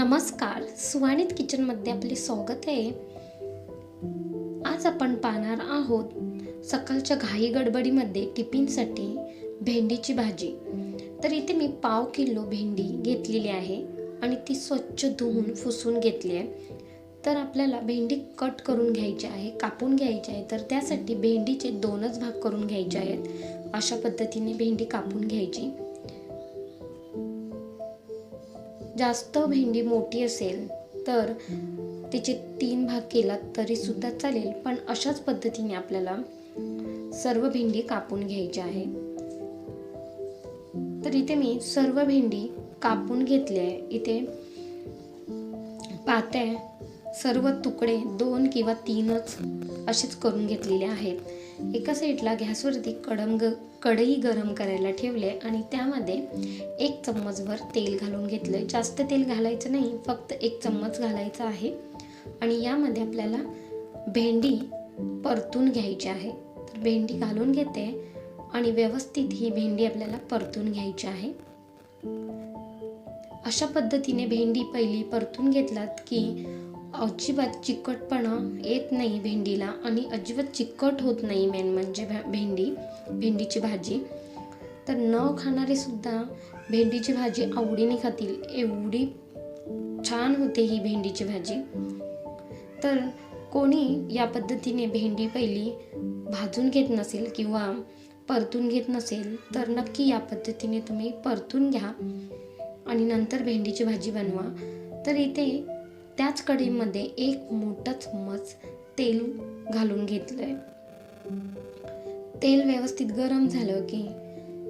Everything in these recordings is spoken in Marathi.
नमस्कार. सुवाणीत किचनमध्ये आपले स्वागत आहे. आज आपण पाहणार आहोत सकाळच्या घाई गडबडीमध्ये टिफिनसाठी भेंडीची भाजी. तर इथे मी पाव किलो भेंडी घेतलेली आहे आणि ती स्वच्छ धुवून फुसून घेतली आहे. तर आपल्याला भेंडी कट करून घ्यायची आहे कापून घ्यायची आहे. तर त्यासाठी भेंडीचे दोनच भाग करून घ्यायचे आहेत. अशा पद्धतीने भेंडी कापून घ्यायची. जास्त भेंडी मोठी असेल तर तिचे तीन भाग केला तरीसुद्धा चालेल. पण अशाच पद्धतीने आपल्याला सर्व भेंडी कापून घ्यायची आहे. तर इथे मी सर्व भेंडी कापून घेतली आहे. इथे पात्या सर्व तुकडे दोन किंवा तीनच असेच करून घेतलेले आहेत. एका साईडला गॅसवरती कडम ग कढई गरम करायला ठेवले आणि त्यामध्ये एक चम्मचभर तेल घालून घेतलं जास्त तेल घालायचं नाही फक्त एक चम्मच घालायचं आहे. आणि यामध्ये आपल्याला भेंडी परतून घ्यायची आहे. तर भेंडी घालून घेते आणि व्यवस्थित ही भेंडी आपल्याला परतून घ्यायची आहे. अशा पद्धतीने भेंडी पहिली परतून घेतलात की अजिबात चिकटपणा येत नाही भेंडीला आणि अजिबात चिकट होत नाही मेन म्हणजे भेंडी भेंडीची भाजी. तर न खाणारे सुद्धा भेंडीची भाजी आवडीने खातील. एवढी छान होते ही भेंडीची भाजी. तर कोणी या पद्धतीने भेंडी पहिली भाजून घेत नसेल किंवा परतून घेत नसेल तर नक्की या पद्धतीने तुम्ही परतून घ्या आणि नंतर भेंडीची भाजी बनवा. तर इथे त्याच कढईमध्ये एक मोठा चम्मच तेल घालून घेतलंय. तेल व्यवस्थित गरम झालं की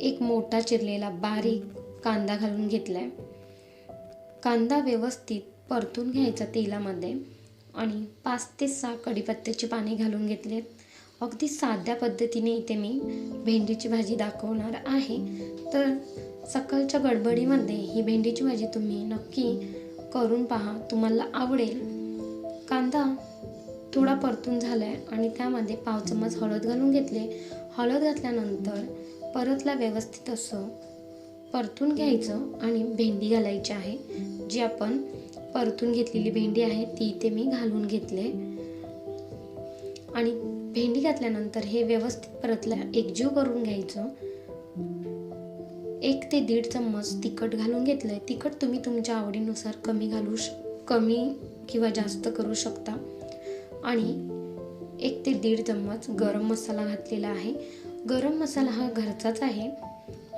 एक मोठा चिरलेला बारीक कांदा घालून घेतलाय. कांदा व्यवस्थित परतून घ्यायचा तेलामध्ये आणि पाच ते सहा कढीपत्त्याची पाने घालून घेतलेत. अगदी साध्या पद्धतीने इथे मी भेंडीची भाजी दाखवणार आहे. तर सकाळच्या गडबडीमध्ये ही भेंडीची भाजी तुम्ही नक्की करून पहा तुम्हाला आवडेल. कांदा थोडा परतून झाला आहे आणि त्यामध्ये पाव चम्मच हळद घालून घेतले. हळद घातल्यानंतर परतला व्यवस्थित असं परतून घ्यायचं आणि भेंडी घालायची आहे. जी आपण परतून घेतलेली भेंडी आहे ती इथे मी घालून घेतले. आणि भेंडी घातल्यानंतर हे व्यवस्थित परतला एकजीव करून घ्यायचं. एक ते दीड चम्मच तिखट घालून घेतलं आहे तिखट तुम्ही तुमच्या आवडीनुसार कमी घालू श कमी किंवा जास्त करू शकता. आणि एक ते दीड चम्मच गरम मसाला घातलेला आहे. गरम मसाला हा घरचाच आहे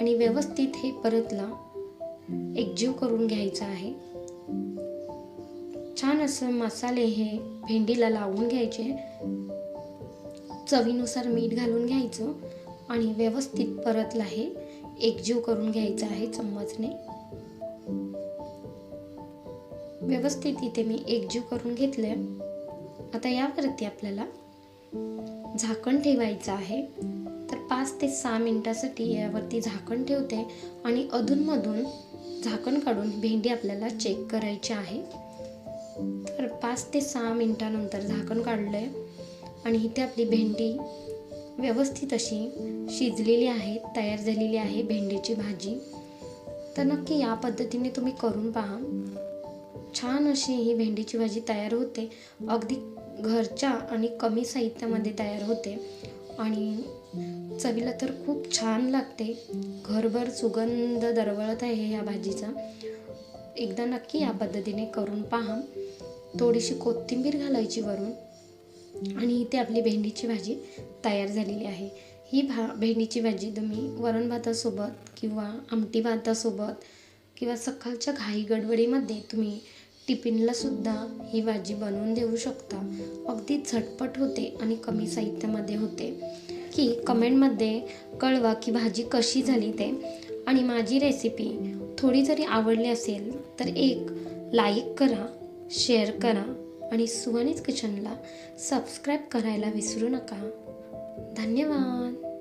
आणि व्यवस्थित हे परतला एकजीव करून घ्यायचा आहे. छान असं मसाले हे भेंडीला लावून घ्यायचे. चवीनुसार मीठ घालून घ्यायचं आणि व्यवस्थित परतला हे. एकजीव करून घ्यायचा आहे चम्मचने. व्यवस्थित इथे मी एकजीव करून घेतले आता यावरती आपल्याला झाकण ठेवायचं आहे. तर पाच ते सहा मिनिटासाठी यावरती झाकण ठेवते आणि अधूनमधून झाकण काढून भेंडी आपल्याला चेक करायची आहे. तर पाच ते सहा मिनिटानंतर झाकण काढलं आहे आणि इथे आपली भेंडी व्यवस्थित अशी शिजलेली आहे तयार झालेली आहे भेंडीची भाजी. तर नक्की या पद्धतीने तुम्ही करून पहा. छान अशी ही भेंडीची भाजी तयार होते. अगदी घरच्या आणि कमी साहित्यामध्ये तयार होते. आणि चवीला तर खूप छान लागते. घरभर सुगंध दरवळत आहे ह्या भाजीचा. एकदा नक्की या पद्धतीने करून पहा. थोडीशी कोथिंबीर घालायची वरून. आणि इथे आपली भेंडीची भाजी तयार झालेली आहे. ही भा भेंडीची भाजी तुम्ही वरण भातासोबत किंवा आमटी भातासोबत किंवा सकाळच्या घाई गडबडीमध्ये तुम्ही टिफिनला सुद्धा ही भाजी बनवून देऊ शकता. अगदी झटपट होते आणि कमी साहित्यामध्ये होते. की कमेंटमध्ये कळवा की भाजी कशी झाली ते. आणि माझी रेसिपी थोडी जरी आवडली असेल तर एक लाईक करा शेअर करा. आणि सुहानीच किचनला सबस्क्राईब करायला विसरू नका. धन्यवाद.